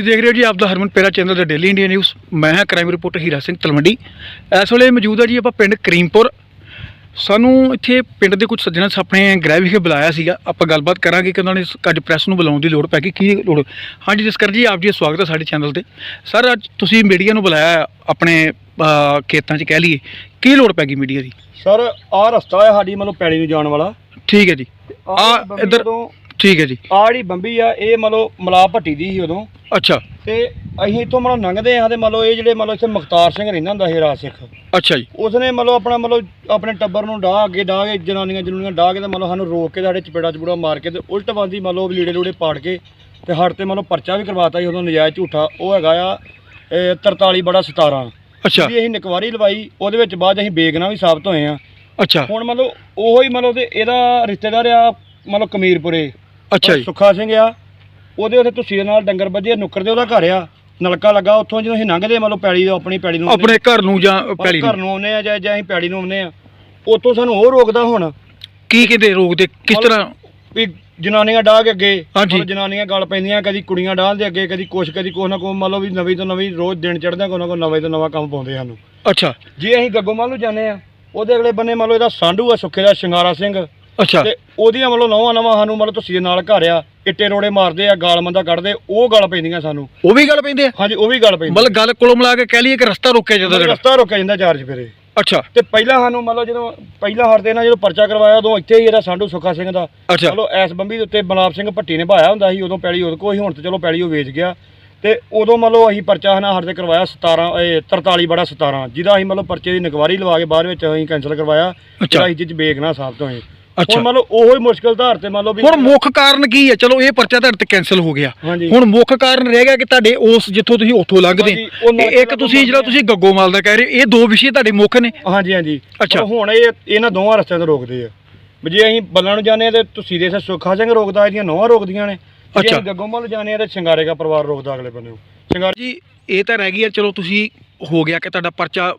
ਤੁਸੀਂ ਦੇਖ ਰਹੇ ਹੋ ਜੀ ਆਪ ਦਾ ਹਰਮਨ ਪੇਰਾ ਚੈਨਲ ਦਾ ਡੇਲੀ ਇੰਡੀਆ ਨਿਊਜ਼ ਮੈਂ ਹਾਂ ਕ੍ਰਾਈਮ ਰਿਪੋਰਟਰ ਹੀਰਾ ਸਿੰਘ ਤਲਵੰਡੀ। ਇਸ ਵੇਲੇ ਮੌਜੂਦ ਹੈ ਜੀ ਆਪਾਂ ਪਿੰਡ ਕਰੀਮਪੁਰ। ਸਾਨੂੰ ਇੱਥੇ ਪਿੰਡ ਦੇ ਕੁਝ ਸੱਜਣਾ ਆਪਣੇ ਗ੍ਰਹਿ ਵਿਖੇ ਬੁਲਾਇਆ ਸੀਗਾ। ਆਪਾਂ ਗੱਲਬਾਤ ਕਰਾਂਗੇ ਕਿ ਉਹਨਾਂ ਨੇ ਅੱਜ ਪ੍ਰੈਸ ਨੂੰ ਬੁਲਾਉਣ ਦੀ ਲੋੜ ਪੈ ਗਈ। ਕੀ ਲੋੜ? ਹਾਂਜੀ ਜਸਕਰ ਜੀ ਆਪ ਜੀ ਦਾ ਸਵਾਗਤ ਹੈ ਸਾਡੇ ਚੈਨਲ ਤੇ। ਸਰ ਅੱਜ ਤੁਸੀਂ ਮੀਡੀਆ ਨੂੰ ਬੁਲਾਇਆ ਆਪਣੇ ਖੇਤਾਂ 'ਚ ਕਹਿ ਲਈਏ। ਕੀ ਲੋੜ ਪੈ ਗਈ ਮੀਡੀਆ ਦੀ? ਸਰ ਆਹ ਰਸਤਾ ਹੈ ਸਾਡੀ ਮਤਲਬ ਪੈਲੀ ਨੂੰ ਜਾਣ ਵਾਲਾ। ਠੀਕ ਹੈ ਜੀ। ਆਹ ਬੰਬੀ ਇੱਧਰ- ਠੀਕ ਹੈ ਜੀ। ਆਹ ਜਿਹੜੀ ਬੰਬੀ ਆ ਇਹ ਮਤਲਬ ਮਲਾ ਭੱਟੀ ਦੀ ਸੀ ਉਦੋਂ। ਅੱਛਾ। ਤੇ ਅਸੀਂ ਇੱਥੋਂ ਮਤਲਬ ਲੰਘਦੇ ਆ ਤੇ ਮਤਲਬ ਇਹ ਜਿਹੜੇ ਮਤਲਬ ਇੱਥੇ ਮੁਖਤਾਰ ਸਿੰਘ ਰਹਿੰਦਾ ਹੁੰਦਾ ਸੀ ਰਾਜ ਸਿੱਖ। ਅੱਛਾ ਜੀ। ਉਸਨੇ ਮਤਲਬ ਆਪਣਾ ਮਤਲਬ ਆਪਣੇ ਟੱਬਰ ਨੂੰ ਡਾਹ ਅੱਗੇ ਡਾਹ ਕੇ ਜਨਾਨੀਆਂ ਜਨੂਨੀਆਂ ਡਾਹ ਕੇ ਤੇ ਮਤਲਬ ਸਾਨੂੰ ਰੋਕ ਕੇ ਸਾਡੇ ਚਪੇੜਾ ਚਪੂੜਾ ਮਾਰ ਕੇ ਤੇ ਉਲਟ ਬੰਦੀ ਮਤਲਬ ਲੀੜੇ ਲੂੜੇ ਪਾੜ ਕੇ ਤੇ ਹੜ ਤੇ ਮਤਲਬ ਪਰਚਾ ਵੀ ਕਰਵਾਤਾ ਸੀ ਉਦੋਂ ਨਜਾਇਜ਼ ਝੂਠਾ। ਉਹ ਹੈਗਾ ਆ ਇਹ 43 ਬੜਾ 17 ਅੱਛਾ। ਜਿਹੜੀ ਅਸੀਂ ਨਿਕਵਾਰੀ ਲਵਾਈ ਉਹਦੇ ਵਿੱਚ ਬਾਅਦ ਅਸੀਂ ਬੇਗਨਾ ਵੀ ਸਾਬਤ ਹੋਏ ਆ ਅੱਛਾ। ਹੁਣ ਮਤਲਬ ਉਹੋ ਹੀ ਮਤਲਬ ਤੇ ਇਹਦਾ ਰਿਸ਼ਤੇਦਾਰ ਆ ਮਤਲਬ ਕਮੀਰਪੁਰੇ। ਅੱਛਾ ਜੀ। ਸੁੱਖਾ ਸਿੰਘ ਆ ਉਹਦੇ ਉੱਥੇ ਤੁਸੀਂ ਦੇ ਨਾਲ ਡੰਗਰ ਵੱਜੇ ਨੁੱਕਰ ਦੇ ਉਹਦਾ ਘਰ ਆ। ਨਲਕਾ ਲੱਗਾ ਉੱਥੋਂ ਜਦੋਂ ਅਸੀਂ ਲੰਘਦੇ ਮਤਲਬ ਪੈੜੀ ਤੋਂ ਆਪਣੀ ਪੈੜੀ ਨੂੰ ਆਪਣੇ ਘਰ ਨੂੰ ਜਾਂ ਪੈਲੀ ਘਰ ਨੂੰ ਨੂੰ ਆਉਂਦੇ ਆ ਜਾਂ ਜਾਂ ਅਸੀਂ ਪੈੜੀ ਨੂੰ ਆਉਂਦੇ ਆ ਉੱਥੋਂ ਸਾਨੂੰ ਉਹ ਰੋਕਦਾ ਹੁਣ। ਕੀ ਕਹਿੰਦੇ ਰੋਗ ਦੇ ਕਿਸ ਮਤਲਬ- ਤਰ੍ਹਾਂ? ਵੀ ਜਨਾਨੀਆਂ ਡਾਹ ਕੇ ਅੱਗੇ ਹਾਂਜੀ। ਮਤਲਬ ਜਨਾਨੀਆਂ ਗੱਲ ਪੈਂਦੀਆਂ ਕਦੀ ਕੁੜੀਆਂ ਡਾਹ ਦੇ ਅੱਗੇ ਕਦੀ ਕੁਛ ਕਦੀ ਕੁਛ ਨਾ ਕੁਛ ਮੰਨ ਲਓ ਵੀ ਨਵੀਂ ਤੋਂ ਨਵੀਂ ਰੋਜ਼ ਦਿਨ ਚੜ੍ਹਦਾ ਕੋਈ ਨਾ ਕੋਈ ਨਵੇਂ ਤੋਂ ਨਵਾਂ ਕੰਮ ਪਾਉਂਦੇ ਸਾਨੂੰ। ਅੱਛਾ। ਜੇ ਅਸੀਂ ਗੱਗੋ ਨੂੰ ਜਾਂਦੇ ਆ ਉਹਦੇ ਅਗਲੇ ਬੰਨੇ ਮੰਨ ਲਓ ਇਹਦਾ ਸਾਂਢੂ ਆ ਸੁੱਖੇ ਦਾ ਸ਼ਿੰਗਾਰਾ ਸਿੰਘ। ਅੱਛਾ। ਤੇ ਉਹਦੀਆਂ ਮਤਲਬ ਨਵਾਂ ਨਵਾਂ ਸਾਨੂੰ ਮਤਲਬ ਤੁਸੀਂ ਨਾਲ ਘਰ ਆ ਇੱਟੇ ਰੋੜੇ ਮਾਰਦੇ ਆ ਗਾਲ ਮੰਦਾ ਕੱਢਦੇ ਉਹ ਗੱਲ ਪੈਂਦੀਆਂ ਸਾਨੂੰ। ਉਹ ਵੀ ਗੱਲ ਪੈਂਦੇ ਆ? ਹਾਂਜੀ ਉਹ ਵੀ ਗੱਲ ਪੈਂਦੀ। ਮਤਲਬ ਗੱਲ ਕੋਲੋਂ ਮਿਲਾ ਕੇ ਕਹਿ ਲਈਏ ਕਿ ਰਸਤਾ ਰੋਕਿਆ ਜਾਂਦਾ ਜਿਹੜਾ। ਰਸਤਾ ਰੋਕਿਆ ਜਾਂਦਾ ਚਾਰਜ ਫਿਰੇ ਅੱਛਾ। ਤੇ ਪਹਿਲਾਂ ਸਾਨੂੰ ਮਤਲਬ ਜਦੋਂ ਪਹਿਲਾਂ ਹੜਦੇ ਨਾਲ ਜਦੋਂ ਪਰਚਾ ਕਰਵਾਇਆ ਉਦੋਂ ਇੱਥੇ ਹੀ ਇਹਦਾ ਸਾਂਢੂ ਸੁੱਖਾ ਸਿੰਘ ਦਾ ਅੱਛਾ। ਚਲੋ ਐਸ ਬੰਬੀ ਦੇ ਉੱਤੇ ਬਲਾਬ ਸਿੰਘ ਭੱਟੀ ਨੇ ਭਾਇਆ ਹੁੰਦਾ ਸੀ ਉਦੋਂ ਪੈਲੀ ਉਹਦੇ ਕੋਲ ਹੁਣ ਤੇ ਚਲੋ ਪੈਲੀ ਉਹ ਵੇਚ ਗਿਆ। ਤੇ ਉਦੋਂ ਮਤਲਬ ਅਸੀਂ ਪਰਚਾ ਹਨਾ ਹੜਦੇ ਕਰਵਾਇਆ 17 ਇਹ 43 ਬੜਾ 17 ਜਿਹਦਾ ਅਸੀਂ ਮਤਲਬ ਪਰਚੇ ਦੀ ਨਿਗਵਾਰੀ ਲਵਾ ਕੇ ਬਾਅਦ ਵਿੱਚ ਅਸੀਂ ਕੈਂਸਲ ਕਰਵਾਇਆ ਜਿਹੜਾ ਅਸੀਂ ਜਿੱਜ ਬੇਗਨਾ ਸਾਬਤ ਹੋਏ ਅੱਛਾ ਹੁਣ ਮਤਲਬ ਉਹੋ ਹੀ ਮੁਸ਼ਕਲ ਧਾਰ ਤੇ ਮੰਨ ਲਓ ਵੀ ਹੁਣ ਮੁੱਖ ਕਾਰਨ ਕੀ ਹੈ? ਚਲੋ ਇਹ ਪਰਚਾ ਤੁਹਾਡੇ ਤੇ ਕੈਨਸਲ ਹੋ ਗਿਆ। ਹਾਂਜੀ। ਹੁਣ ਮੁੱਖ ਕਾਰਨ ਰਹਿ ਗਿਆ ਕਿ ਤੁਹਾਡੇ ਉਸ ਜਿੱਥੋਂ ਤੁਸੀਂ ਉੱਥੋਂ ਲੰਘਦੇ। ਹਾਂਜੀ, ਉਹ ਨੌ- ਇਹ ਇੱਕ ਤੁਸੀਂ ਜਿਹੜਾ ਤੁਸੀਂ ਗੱਗੋਮਾਲ ਦਾ ਕਹਿ ਰਹੇ ਹੋ ਇਹ ਦੋ ਵਿਸ਼ੇ ਤੁਹਾਡੇ ਮੁੱਖ ਨੇ। ਹਾਂਜੀ ਹਾਂਜੀ। ਅੱਛਾ। ਪਰ ਹੁਣ ਇਹ ਇਹਨਾਂ ਦੋਵਾਂ ਰਸਤਿਆਂ ਤੋਂ ਰੋਕਦੇ ਆ। ਵੀ ਜੇ ਅਸੀਂ ਬੱਲਾਂ ਨੂੰ ਜਾਂਦੇ ਆ ਤੇ ਤੁਸੀਂ ਦੇ ਸੁੱਖਾ ਸਿੰਘ ਰੋਕਦਾ ਇਹਦੀਆਂ ਨੌਵਾਂ ਰੋਕਦੀਆਂ ਨੇ। ਜੇ ਅੱਛਾ। ਅਸੀਂ ਗੱਗੋਮਲ ਜਾਂਦੇ ਆ ਤੇ ਸ਼ਿੰਗਾਰੇ ਦਾ ਪਰਿਵਾਰ ਰੋਕਦਾ ਅਗਲੇ ਬੰਨੇ ਨੂੰ। ਸ਼ਿੰਗਾਰ ਜੀ ਇਹ ਤਾਂ ਰਹਿ ਗਈ ਹੈ ਚਲੋ ਤੁਸੀਂ ਹੋ ਗਿਆ ਕਿ ਤੁਹਾਡਾ ਪਰਚਾ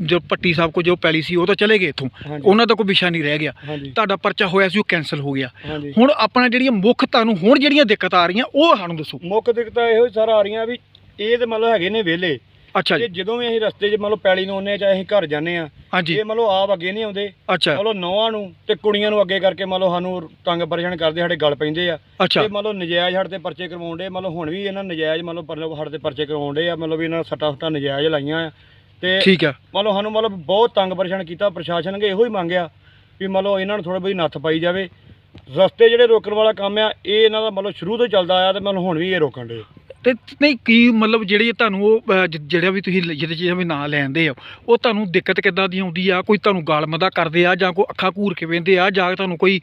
ਜੋ ਪੱਟੀ ਸਾਹਿਬ ਕੋ ਜੋ ਪੈਲੀ ਸੀ ਉਹ ਤਾਂ ਚਲੇ ਗਏ ਇੱਥੋਂ। ਹਾਂਜੀ। ਉਹਨਾਂ ਦਾ ਕੋਈ ਵਿਸ਼ਾ ਨਹੀਂ ਰਹਿ ਗਿਆ। ਹਾਂਜੀ। ਤੁਹਾਡਾ ਪਰਚਾ ਹੋਇਆ ਸੀ ਉਹ ਕੈਨਸਲ ਹੋ ਗਿਆ। ਹਾਂਜੀ। ਹੁਣ ਆਪਣਾ ਜਿਹੜੀਆਂ ਮੁੱਖ ਤੁਹਾਨੂੰ ਹੁਣ ਜਿਹੜੀਆਂ ਦਿੱਕਤ ਆ ਰਹੀਆਂ ਉਹ ਸਾਨੂੰ ਦੱਸੋ। ਮੁੱਖ ਦਿੱਕਤਾਂ ਇਹੋ ਹੀ ਸਾਰ ਆ ਰਹੀਆਂ ਵੀ ਇਹ ਤੇ ਮਤਲਬ ਹੈਗੇ ਨੇ ਵਿਹਲੇ। ਅੱਛਾ ਤੇ ਜੀ। ਜਦੋਂ ਵੀ ਅਸੀਂ ਰਸਤੇ 'ਚ ਮਤਲਬ ਪੈਲੀ ਨੂੰ ਆਉਂਦੇ ਆ ਚਾਹੇ ਅਸੀਂ ਘਰ ਜਾਂਦੇ ਆ ਹਾਂਜੀ। ਇਹ ਮਤਲਬ ਆਪ ਅੱਗੇ ਨਹੀਂ ਆਉਂਦੇ। ਅੱਛਾ। ਮਤਲਬ ਨੌਵਾਂ ਨੂੰ ਤੇ ਕੁੜੀਆਂ ਨੂੰ ਅੱਗੇ ਕਰਕੇ ਮਤਲਬ ਸਾਨੂੰ ਤੰਗ ਪਰੇਸ਼ਾਨ ਕਰਦੇ ਸਾਡੇ ਗੱਲ ਪੈਂਦੇ ਆ। ਅੱਛਾ। ਤੇ ਮਤਲਬ ਨਜਾਇਜ਼ ਹੜ ਤੇ ਪਰਚੇ ਕਰਵਾਉਂਦੇ ਮਤਲਬ ਹੁਣ ਵੀ ਇਹਨਾਂ ਨਜਾਇਜ਼ ਮਤਲਬ ਪਰ ਹੜ ਤੇ ਪਰਚੇ ਕਰਵਾਉਂਦੇ ਆ। ਮਤਲਬ ਵੀ ਇਹਨਾਂ ਸੱਟਾ ਸੁੱਟਾਂ ਨਜਾਇਜ਼ ਲਾਈਆਂ ਆ। ਤੇ ਠੀਕ ਹੈ ਮਤਲਬ ਸਾਨੂੰ ਮਤਲਬ ਬਹੁਤ ਤੰਗ ਪਰੇਸ਼ਾਨ ਕੀਤਾ। ਪ੍ਰਸ਼ਾਸਨ ਨੇ ਇਹੋ ਹੀ ਮੰਗਿਆ ਵੀ ਮਤਲਬ ਇਹਨਾਂ ਨੂੰ ਥੋੜਾ ਬਈ ਨੱਥ ਪਾਈ ਜਾਵੇ। ਰਸਤੇ ਜਿਹੜੇ ਰੋਕਣ ਵਾਲਾ ਕੰਮ ਆ ਇਹ ਇਹਨਾਂ ਦਾ ਮਤਲਬ ਸ਼ੁਰੂ ਤੋਂ ਚੱਲਦਾ ਆਇਆ ਤੇ ਮਤਲਬ ਹੁਣ ਵੀ ਇਹ ਰੋਕਣ ਦੇ ਤੇ ਨਹੀਂ ਕੀ ਮਤਲਬ ਜਿਹੜੇ ਤੁਹਾਨੂੰ ਉਹ ਜ- ਜਿਹੜਾ ਵੀ ਤੁਸੀਂ ਲ- ਜਿਹਦੇ ਚੀਜ਼ਾਂ ਵੀ ਨਾਂ ਲੈਂਦੇ ਆ ਉਹ ਤੁਹਾਨੂੰ ਦਿੱਕਤ ਕਿੱਦਾਂ ਦੀ ਆਉਂਦੀ ਆ? ਕੋਈ ਤੁਹਾਨੂੰ ਗਾਲ ਮਦਾ ਕਰਦੇ ਆ ਜਾਂ ਕੋਈ ਅੱਖਾਂ ਘੂਰ ਕੇ ਵੇਂਦੇ ਆ ਜਾਂ ਤੁਹਾਨੂੰ ਕੋਈ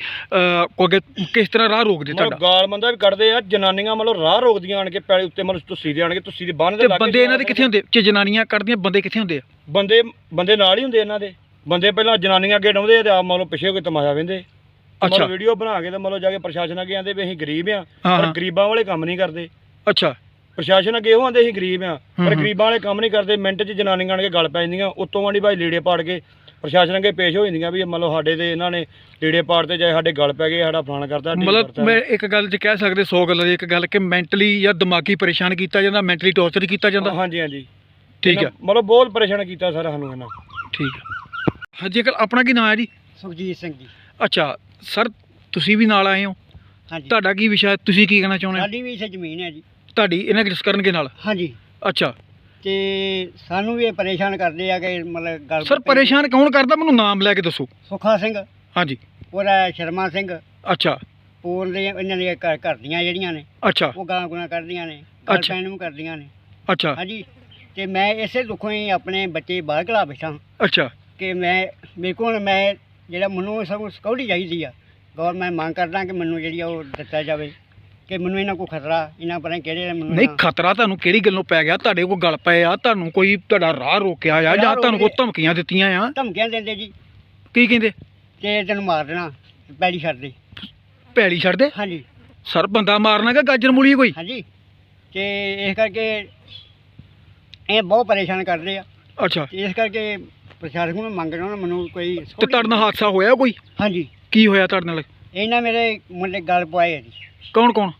ਕੋਈ ਅੱਗੇ ਕਿਸ ਤਰ੍ਹਾਂ ਰਾਹ ਰੋਕਦੇ ਮਤਲਬ ਤੁਹਾਡਾ? ਗਾਲ ਮੰਦਾ ਵੀ ਕੱਢਦੇ ਆ ਜਨਾਨੀਆਂ ਮਤਲਬ ਰਾਹ ਰੋਕਦੀਆਂ ਆਣ ਕੇ ਪੈਲੇ ਉੱਤੇ ਮਤਲਬ ਤੁਸੀਂ ਦੇ ਆਣ ਕੇ ਤੁਸੀਂ ਦੇ ਬੰਨ ਦੇ ਤੇ ਲਾਗੇ ਬੰਦੇ ਇਹਨਾਂ ਦੇ ਕਿੱਥੇ ਹੁੰਦੇ? ਜੇ ਜਨਾਨੀਆਂ ਕੱਢਦੀਆਂ ਬੰਦੇ ਕਿੱਥੇ ਹੁੰਦੇ ਆ? ਬੰਦੇ ਬੰਦੇ ਨਾਲ ਹੀ ਹੁੰਦੇ ਇਹਨਾਂ ਦੇ। ਬੰਦੇ ਪਹਿਲਾਂ ਜਨਾਨੀਆਂ ਅੱਗੇ ਡਾਉਂਦੇ ਆ ਤੇ ਆਪ ਮਤਲਬ ਪਿੱਛੇ ਕੋਈ ਤਮਾਸ਼ਾ ਵੇਂਦੇ। ਅੱਛਾ। ਵੀਡੀਓ ਬਣਾ ਕੇ ਤੇ ਮਤਲਬ ਜਾ ਕੇ ਪ੍ਰਸ਼ਾਸਨ ਅੱਗੇ ਆਂਦੇ ਵੀ ਅਸੀਂ ਗਰੀਬ ਆ ਹਾਂ, ਪਰ ਹਾਂ। ਗਰੀਬਾਂ ਵਾਲੇ ਕੰਮ ਨਹੀਂ ਕਰਦੇ। ਅੱਛਾ। ਪ੍ਰਸ਼ਾਸਨ ਅੱਗੇ ਉਹ ਆਂਦੇ ਅਸੀਂ ਗਰੀਬ ਆ। ਹੂੰ, ਪਰ। ਗਰੀਬਾਂ ਵਾਲੇ ਕੰਮ ਨਹੀਂ ਕਰਦੇ ਮਿੰਟ 'ਚ ਜਨਾਨੀਆਂ ਆਣ ਕੇ ਗੱਲ ਪੈ ਜਾਂਦੀਆਂ। ਉੱਤੋਂ ਆਂਡੀ ਭਾਈ ਲੀੜੇ ਪਾੜ ਕੇ ਪ੍ਰਸ਼ਾਸਨ ਅੱਗੇ ਪੇਸ਼ ਹੋ ਜਾਂਦੀਆਂ ਵੀ ਮਤਲਬ ਸਾਡੇ ਤੇ ਇਹਨਾਂ ਨੇ ਲੀੜੇ ਪਾੜਦੇ ਚਾਹੇ ਸਾਡੇ ਗੱਲ ਪੈ ਗਏ ਸਾਡਾ ਫਲਾਣਾ ਕਰਤਾ ਢੀਂਗ ਮਤਲਬ। ਮੈਂ ਇੱਕ ਗੱਲ ਜੇ ਕਹਿ ਸਕਦੇ 100 ਗੱਲਾਂ ਦੀ ਇੱਕ ਗੱਲ ਕਿ ਮੈਂਟਲੀ ਜਾਂ ਦਿਮਾਗੀ ਪਰੇਸ਼ਾਨ ਕੀਤਾ ਜਾਂਦਾ ਮੈਂਟਲੀ ਟੌਰਚਰ ਕੀਤਾ ਜਾਂਦਾ? ਹਾਂਜੀ ਹਾਂਜੀ। ਠੀਕ ਹੈ ਇਹਨਾਂ- ਮਤਲਬ ਬਹੁਤ ਪਰੇਸ਼ਾਨ ਕੀਤਾ ਸਰ ਸਾਨੂੰ ਇਹਨਾਂ। ਠੀਕ ਹੈ ਹਾਂਜੀ ਅੰਕਲ ਆਪਣਾ ਕੀ ਨਾਮ ਹੈ ਜੀ? ਸੁਖਜੀਤ ਸਿੰਘ ਜੀ। ਅੱਛਾ ਸਰ ਤੁਸੀਂ ਵੀ ਨਾਲ ਆਏ ਹੋ? ਹਾਂਜੀ। ਤੁਹਾਡਾ ਕੀ ਵਿਸ਼ਾ ਹੈ? ਤੁਸੀਂ ਕੀ ਕਹਿਣਾ ਚਾਹੁੰਦੇ ਹੋ? ਸਾਡੀ ਵੀ ਇੱਥੇ ਜ਼ਮੀਨ ਹੈ ਜੀ। ਤੁਹਾਡੀ ਇਹਨਾਂ ਕਿਸ ਕਰਨਗੇ ਨਾਲ? ਹਾਂਜੀ। ਅੱਛਾ। ਤੇ ਸਾਨੂੰ ਵੀ ਇਹ ਪਰੇਸ਼ਾਨ ਕਰਦੇ ਆ ਕਿ ਮਤਲਬ ਗੱਲ ਸਰ ਪਰੇਸ਼ਾਨ ਕੌਣ ਕਰਦਾ? ਮੈਨੂੰ ਨਾਮ ਲੈ ਕੇ ਦੱਸੋ। ਸੁਖਾ ਸਿੰਘ। ਹਾਂਜੀ। ਉਹਦਾ ਸ਼ਰਮਾ ਸਿੰਘ। ਅੱਛਾ। ਪੂਰਨ ਦੇ ਇਹਨਾਂ ਦੀਆਂ ਘਰ ਘਰ ਦੀਆਂ ਜਿਹੜੀਆਂ ਨੇ ਅੱਛਾ। ਉਹ ਗਾਲਾਂ ਗੁਲਾਂ ਕੱਢਦੀਆਂ ਨੇ ਅੱਛਾ। ਨੂੰ ਕਰਦੀਆਂ ਨੇ। ਅੱਛਾ। ਹਾਂਜੀ। ਤੇ ਮੈਂ ਇਸੇ ਦੁੱਖੋਂ ਹੀ ਆਪਣੇ ਬੱਚੇ ਬਾਹਰ ਘਲਾ ਬੈਠਾ ਅੱਛਾ। ਕਿ ਮੈਂ ਮੇਰੇ ਕੋਲ ਮੈਂ ਜਿਹੜਾ ਮੈਨੂੰ ਸਭ ਸਿਕਿਉਰਿਟੀ ਚਾਹੀਦੀ ਆ। ਮੈਂ ਮੰਗ ਕਰਦਾ ਕਿ ਮੈਨੂੰ ਜਿਹੜੀ ਉਹ ਦਿੱਤਾ ਜਾਵੇ। ਕਿ ਮੈਨੂੰ ਇਹਨਾਂ ਕੋ ਖਤਰਾ ਇਹਨਾਂ ਪਤਾ ਨਹੀਂ ਕਿਹੜੇ ਮੈਨੂੰ ਨਹੀਂ ਇਹਨਾਂ- ਖਤਰਾ ਤੁਹਾਨੂੰ ਕਿਹੜੀ ਗੱਲੋਂ ਪੈ ਗਿਆ? ਤੁਹਾਡੇ ਕੋਲ ਗੱਲ ਪਏ ਆ ਤੁਹਾਨੂੰ ਕੋਈ ਤੁਹਾਡਾ ਰਾਹ ਰੋਕਿਆ ਆ ਜਾਂ ਰਾਹ ਤੁਹਾਨੂੰ ਕੋਈ। ਧਮਕੀਆਂ ਦਿੱਤੀਆਂ ਆ? ਧਮਕੀਆਂ ਦਿੰਦੇ ਜੀ। ਕੀ ਕਹਿੰਦੇ? ਕਿ ਤੈਨੂੰ ਮਾਰ ਦੇਣਾ ਪੈੜੀ ਛੱਡ ਦੇ। ਪੈਲੀ ਛੱਡ ਦੇ? ਹਾਂਜੀ। ਸਰ ਬੰਦਾ ਮਾਰਨਾ ਕਿ ਗਾਜਰ ਮੂਲੀ ਕੋਈ? ਹਾਂਜੀ। ਤੇ ਇਸ ਕਰਕੇ ਇਹ ਬਹੁਤ ਪਰੇਸ਼ਾਨ ਕਰਦੇ ਆ। ਅੱਛਾ। ਤੇ ਇਸ ਕਰਕੇ ਪ੍ਰਸ਼ਾਸਨ ਨੂੰ ਮੰਗ ਰਿਹਾ ਮੈਨੂੰ ਕੋਈ ਤੇ ਤੁਹਾਡੇ ਨਾਲ ਹਾਦਸਾ ਹੋਇਆ ਕੋਈ? ਹਾਂਜੀ। ਕੀ ਹੋਇਆ ਤੁਹਾਡੇ ਨਾਲ? ਇਹਨਾਂ ਮੇਰੇ ਮੁੰਡੇ ਗੱਲ ਪਵਾਏ ਆ ਜੀ। ਕੌਣ ਕੌਣ?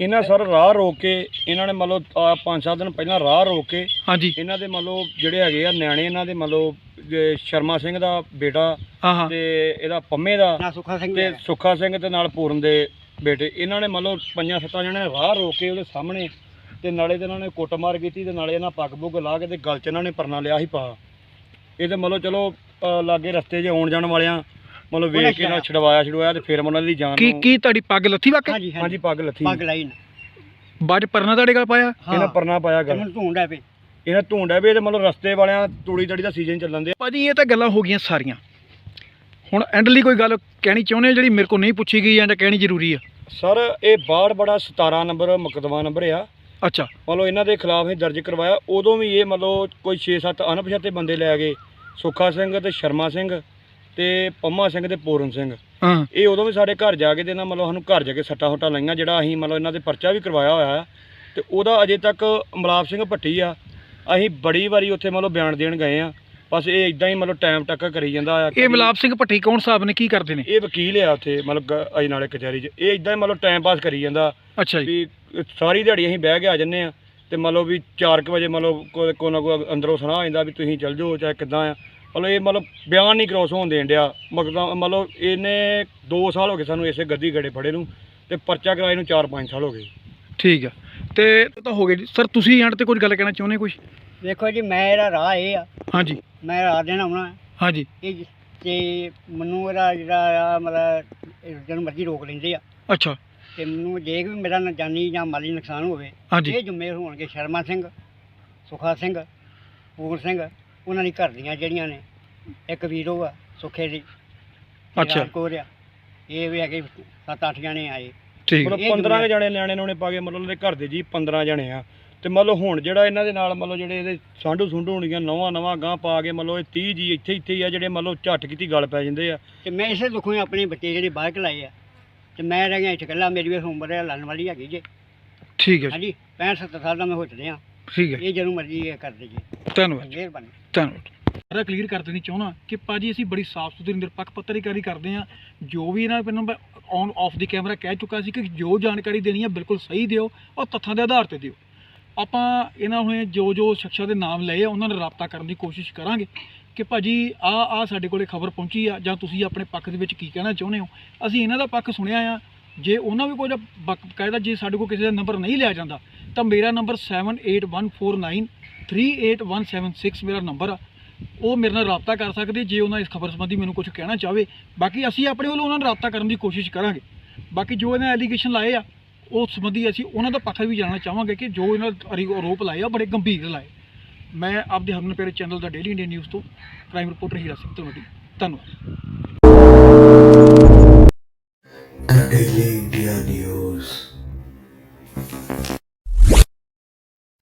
ਇਹਨਾਂ ਸਰ ਰਾਹ ਰੋਕ ਕੇ ਇਹਨਾਂ ਨੇ ਮੰਨ ਲਓ ਆਹ ਪੰਜ ਸੱਤ ਦਿਨ ਪਹਿਲਾਂ ਰਾਹ ਰੋਕ ਕੇ ਹਾਂਜੀ। ਇਹਨਾਂ ਦੇ ਮੰਨ ਲਓ ਜਿਹੜੇ ਹੈਗੇ ਆ ਨਿਆਣੇ ਇਹਨਾਂ ਦੇ ਮੰਨ ਲਓ ਜੇ ਸ਼ਰਮਾ ਸਿੰਘ ਦਾ ਬੇਟਾ ਹਾਂ ਹਾਂ। ਤੇ ਇਹਦਾ ਪੰਮੇ ਦਾ ਸੁੱਖਾ ਸਿੰਘ ਤੇ ਸੁੱਖਾ ਸਿੰਘ ਤੇ ਨਾਲ ਪੂਰਨ ਦੇ ਬੇਟੇ। ਇਹਨਾਂ ਨੇ ਮੰਨ ਲਓ ਪੰਜਾਂ ਸੱਤਾਂ ਜਣੇ ਰਾਹ ਰੋਕ ਕੇ ਉਹਦੇ ਸਾਹਮਣੇ ਤੇ ਨਾਲੇ ਤੇ ਇਹਨਾਂ ਨੇ ਕੁੱਟਮਾਰ ਕੀਤੀ ਤੇ ਨਾਲੇ ਇਹਨਾਂ ਪੱਗ ਪੁੱਗ ਲਾ ਕੇ ਤੇ ਗਲ 'ਚ ਇਹਨਾਂ ਨੇ ਪਰਨਾ ਲਿਆ ਸੀ ਪਾ। ਇਹ ਤੇ ਮੰਨ ਲਓ ਚਲੋ ਲਾਗੇ ਰਸਤੇ 'ਚ ਆਉਣ ਜਾਣ ਵਾਲਿਆਂ ਮੰਨ ਲਓ ਵੇਖ ਕੇ ਇਹਨਾਂ ਛਡਵਾਇਆ ਛਡਵਾਇਆ ਤੇ ਫਿਰ ਉਹਨਾਂ ਦੀ ਜਾਨ ਕੀ ਨੂੰ ਕੀ ਤੁਹਾਡੀ ਪੱਗ ਲੱਥੀ ਵਾਕੇ ਹਾਂਜੀ ਹਾਂਜੀ। ਹਾਂਜੀ ਪੱਗ ਲੱਥੀ। ਪੱਗ ਲਾਈ ਨਾ। ਬਾਅਦ 'ਚ ਪਰਨਾ ਤੁਹਾਡੇ ਕੋਲ ਪਾਇਆ? ਇਹਨਾਂ ਪਰਨਾ ਪਾਇਆ ਤੇ ਗੱਲ ਮੈਨੂੰ ਢੂੰਡਾ ਪਏ ਇਹਨਾਂ ਢੂੰਡਿਆ ਵੀ ਤੇ ਮੰਨ ਲਓ ਰਸਤੇ ਵਾਲਿਆਂ ਤੂੜੀ ਤੜੀ ਦਾ ਸੀਜ਼ਨ ਚੱਲਣ ਦੇ ਭਾਜੀ ਇਹ ਤਾਂ ਗੱਲਾਂ ਹੋ ਗਈਆਂ ਸਾਰੀਆਂ। ਹੁਣ ਐਂਡ ਲਈ ਕੋਈ ਗੱਲ ਕਹਿਣੀ ਚਾਹੁੰਦੇ ਹੋ ਜਿਹੜੀ ਮੇਰੇ ਕੋਲ ਨਹੀਂ ਪੁੱਛੀ ਗਈ ਜਾਂ ਜਾਂ ਕਹਿਣੀ ਜ਼ਰੂਰੀ ਆ? ਸਰ ਇਹ ਬਾੜ ਬੜਾ 17 ਨੰਬਰ ਮੁਕਦਮਾ ਨੰਬਰ ਆ। ਅੱਛਾ। ਮੰਨ ਲਓ ਇਹਨਾਂ ਦੇ ਖਿਲਾਫ ਹੀ ਦਰਜ ਕਰਵਾਇਆ। ਉਦੋਂ ਵੀ ਇਹ ਮੰਨ ਲਓ ਕੋਈ 6-7 ਅਣਪਛਾਤੇ ਬੰਦੇ ਲੈ ਗਏ। ਸੁੱਖਾ ਸਿੰਘ ਤੇ ਸ਼ਰਮਾ ਸਿੰਘ। ਤੇ ਪੰਮਾ ਸਿੰਘ ਤੇ ਪੂਰਨ ਸਿੰਘ। ਹਾਂ। ਇਹ ਉਦੋਂ ਵੀ ਸਾਡੇ ਘਰ ਜਾ ਕੇ ਤੇ ਮੰਨ ਲਓ ਸਾਨੂੰ ਘਰ ਜਾ ਕੇ ਸੱਟਾਂ ਹੁੱਟਾਂ ਲਾਈਆਂ ਜਿਹੜਾ ਅਸੀਂ ਮੰਨ ਲਓ ਇਹਨਾਂ ਦੇ ਪਰਚਾ ਵੀ ਕਰਵਾਇਆ ਹੋਇਆ ਹੈ। ਤੇ ਉਹਦਾ ਅਜੇ ਤੱਕ ਅਮਲਾਪ ਸਿੰਘ ਭੱਟੀ ਆ। ਅਸੀਂ ਬੜੀ ਵਾਰੀ ਉੱਥੇ ਮੰਨ ਲਓ ਬਿਆਨ ਦੇਣ ਗਏ ਆ। ਬਸ ਇਹ ਇਦਾਂ ਹੀ ਮੰਨ ਲਓ ਟਾਈਮ ਟੱਕ ਕਰੀ ਜਾਂਦਾ ਆ। ਇਹ ਮਲਾਪ ਸਿੰਘ ਭੱਟੀ ਕੌਣ ਸਾਹਿਬ ਨੇ ਕੀ ਕਰਦੇ ਨੇ? ਇਹ ਵਕੀਲ ਆ ਉੱਥੇ ਮਤਲਬ ਅਜ ਨਾਲੇ ਕਚਹਿਰੀ 'ਚ। ਇਹ ਇਦਾਂ ਹੀ ਮੰਨ ਲਓ ਟਾਈਮ ਪਾਸ ਕਰੀ ਜਾਂਦਾ। ਅੱਛਾ ਜੀ। ਵੀ ਸਾਰੀ ਦਿਹਾੜੀ ਅਸੀਂ ਬਹਿ ਕੇ ਆ ਜੰਨੇ ਆ। ਤੇ ਮੰਨ ਲਓ ਵੀ 4 ਵਜੇ ਕੋਈ ਕੋਈ ਨਾ ਕੋਈ ਅੰਦਰੋਂ ਸੁਣਾ ਆ ਜਾਂਦਾ ਵੀ ਤੁਸੀਂ ਚੱਲ ਜਾਓ ਚਾਹੇ ਕਿੱਦਾਂ ਆ। ਮਤਲਬ ਇਹ ਮਤਲਬ ਬਿਆਨ ਨਹੀਂ ਕ੍ਰੋਸ ਹੋਣ ਦੇਣ ਡਿਆ। ਮਤਲਬ ਮੰਨ ਲਓ ਇਹਨੇ 2 ਸਾਲ ਹੋ ਗਏ ਸਾਨੂੰ ਇਸੇ ਗੱਦੀ ਗੜੇ ਫੜੇ ਨੂੰ ਤੇ ਪਰਚਾ ਕਰਾਏ ਨੂੰ 4-5 ਸਾਲ ਹੋ ਗਏ। ਠੀਕ ਆ। ਤੇ ਇਹ ਤਾਂ ਹੋ ਗਏ ਜੀ। ਸਰ ਤੁਸੀਂ ਐਂਡ ਤੇ ਕੁਝ ਗੱਲ ਕਹਿਣਾ ਚਾਹੁੰਦੇ ਕੋਈ ਵੇਖੋ ਜੀ ਮੇਰਾ ਰਾਹ ਇਹ ਆ। ਹਾਂਜੀ। ਮੈਂ ਰਾਹ ਦੇਣਾ ਆਉਣਾ। ਹਾਂਜੀ। ਇਹ ਜ- ਤੇ ਮੈਨੂੰ ਇਹਦਾ ਜਿਹੜਾ ਆ ਮਤਲਬ ਇਹ ਜਦੋਂ ਮਰਜ਼ੀ ਰੋਕ ਲੈਂਦੇ ਆ। ਅੱਛਾ। ਤੇ ਮੈਨੂੰ ਜੇ ਵੀ ਮੇਰਾ ਨਾ ਜਾਨੀ ਜਾਂ ਮਾਲੀ ਨੁਕਸਾਨ ਹੋਵੇ ਹਾਂਜੀ। ਇਹ ਜ਼ਿੰਮੇਵਾਰ ਹੋਣਗੇ। ਸ਼ਰਮਾ ਸਿੰਘ ਸੁਖਾ ਸਿੰਘ ਪੂਰ ਸਿੰਘ। ਉਹਨਾਂ ਦੀ ਘਰ ਦੀਆਂ ਜਿਹੜੀਆਂ ਨੇ ਇੱਕ ਵੀਰੋ ਆ ਸੁਖੇ ਦੀ ਅੱਛਾ। ਕੋਰ ਆ ਇਹ ਵੀ ਹੈਗੇ ਸੱਤ ਅੱਠ ਜਣੇ ਆਏ ਠੀਕ। ਮਤਲਬ ਇਹ 15 ਦੁਨੀਆ- ਕੁ ਜਣੇ ਨਿਆਣੇ ਨੇ ਪਾ ਕੇ ਮਤਲਬ ਉਹਦੇ ਘਰ ਦੇ ਜੀ 15 ਜਣੇ ਆ। ਤੇ ਮੰਨ ਲਓ ਹੁਣ ਜਿਹੜਾ ਇਹਨਾਂ ਦੇ ਨਾਲ ਮੰਨ ਲਓ ਜਿਹੜੇ ਇਹਦੇ ਸਾਂਢੂ ਸੁੰਢੂ ਹੋਣੀਆਂ ਨਵਾਂ ਨਵਾਂ ਗਾਂ ਪਾ ਕੇ ਮੰਨ ਲਓ ਇਹ 30 ਜੀ ਇੱਥੇ ਇੱਥੇ ਹੀ ਆ ਜਿਹੜੇ ਮੰਨ ਲਓ ਝੱਟ ਕੀਤੀ ਗੱਲ ਪੈ ਜਾਂਦੇ ਆ। ਤੇ ਮੈਂ ਇਸੇ ਦੁੱਖੋਂ ਹੀ ਆਪਣੇ ਬੱਚੇ ਜਿਹੜੇ ਬਾਹਰ ਕਲਾਏ ਆ। ਤੇ ਮੈਂ ਰਹਿ ਗਿਆ ਇੱਥੇ ਇਕੱਲਾ ਮੇਰੀ ਵੀ ਉਮਰ ਹੈ ਲੜਨ ਵਾਲੀ ਹੈਗੀ ਜੇ। ਠੀਕ ਹੈ ਜੀ। ਹਾਂਜੀ 65 70 ਸਾਲ ਦਾ ਮੈਂ ਹੋ ਚੁੱਕਿਆ। ਠੀਕ ਹੈ। ਇਹ ਜਦੋਂ ਮਰਜ਼ੀ ਇਹ ਕਰ ਦੇ ਜੀ। ਧੰਨਵਾਦ ਮਿਹਰਬਾਨੀ। ਧੰਨਵਾਦ ਸਾਰਾ ਕਲੀਅਰ ਕਰ ਦੇਣੀ ਚਾਹੁੰਦਾ ਕਿ ਭਾਜੀ ਅਸੀਂ ਬੜੀ ਸਾਫ਼ ਸੁਥਰੀ, ਨਿਰਪੱਖ ਪੱਤਰਕਾਰੀ ਕਰਦੇ ਆ ਜੋ ਵੀ ਇਹਨਾਂ ਪਹਿਲਾਂ ਮੈਂ ਔਨ ਆਫ ਦੀ ਕੈਮਰਾ ਕਹਿ ਚੁੱਕਾ ਸੀ ਕਿ ਜੋ ਜਾਣਕਾਰੀ ਦੇਣੀ ਹੈ ਬਿਲਕੁਲ ਸਹੀ ਦਿਓ ਔਰ ਤੱਥਾਂ ਦੇ ਆਧਾਰ ਤੇ ਦਿਓ। ਆਪਾਂ ਇਹਨਾਂ ਹੁਣੇ ਜੋ ਜੋ ਸ਼ਖਸਾਂ ਦੇ ਨਾਮ ਲਏ ਆ, ਉਹਨਾਂ ਨਾਲ ਰਾਬਤਾ ਕਰਨ ਦੀ ਕੋਸ਼ਿਸ਼ ਕਰਾਂਗੇ ਕਿ ਭਾਜੀ ਆ ਆ ਸਾਡੇ ਕੋਲੇ ਖਬਰ ਪਹੁੰਚੀ ਆ, ਜਾਂ ਤੁਸੀਂ ਆਪਣੇ ਪੱਖ ਦੇ ਵਿੱਚ ਕੀ ਕਹਿਣਾ ਚਾਹੁੰਦੇ ਹੋ? ਅਸੀਂ ਇਹਨਾਂ ਦਾ ਪੱਖ ਸੁਣਿਆ ਆ। ਜੇ ਉਹਨਾਂ ਵੀ ਕੋਈ ਬਕਾਇਦਾ ਜੇ ਸਾਡੇ ਕੋਲ ਕਿਸੇ ਦਾ ਨੰਬਰ ਨਹੀਂ ਲਿਆ ਜਾਂਦਾ, ਤਾਂ ਮੇਰਾ ਨੰਬਰ 78149 38176 ਮੇਰਾ ਨੰਬਰ ਆ। ਉਹ ਮੇਰੇ ਨਾਲ ਰਾਬਤਾ ਕਰ ਸਕਦੇ ਜੇ ਉਹਨਾਂ ਇਸ ਖਬਰ ਸੰਬੰਧੀ ਮੈਨੂੰ ਕੁਝ ਕਹਿਣਾ ਚਾਹਵੇ। ਬਾਕੀ ਅਸੀਂ ਆਪਣੇ ਵੱਲੋਂ ਉਹਨਾਂ ਨਾਲ ਰਾਬਤਾ ਕਰਨ ਦੀ ਕੋਸ਼ਿਸ਼ ਕਰਾਂਗੇ। ਬਾਕੀ ਜੋ ਇਹਨਾਂ ਐਲੀਗੇਸ਼ਨ ਲਾਏ ਆ, ਉਹ ਸੰਬੰਧੀ ਅਸੀਂ ਉਹਨਾਂ ਦਾ ਪੱਖ ਵੀ ਜਾਣਨਾ ਚਾਹਾਂਗੇ ਕਿ ਜੋ ਇਹਨਾਂ ਆਰੀ- ਆਰੋਪ ਲਾਏ ਆ ਬੜੇ ਗੰਭੀਰ ਲਾਏ। ਮੈਂ ਆਪਦੇ ਹਰਮਨ ਪੇਰੇ ਚੈਨਲ ਦਾ ਡੇਲੀ ਇੰਡੀਆ ਨਿਊਜ਼ ਤੋਂ ਪ੍ਰਾਈਮ ਰਿਪੋਰਟਰ ਹੀਰਾ ਸਿੰਘ ਧੰਨਵਾਦ। ਧੰਨਵਾਦ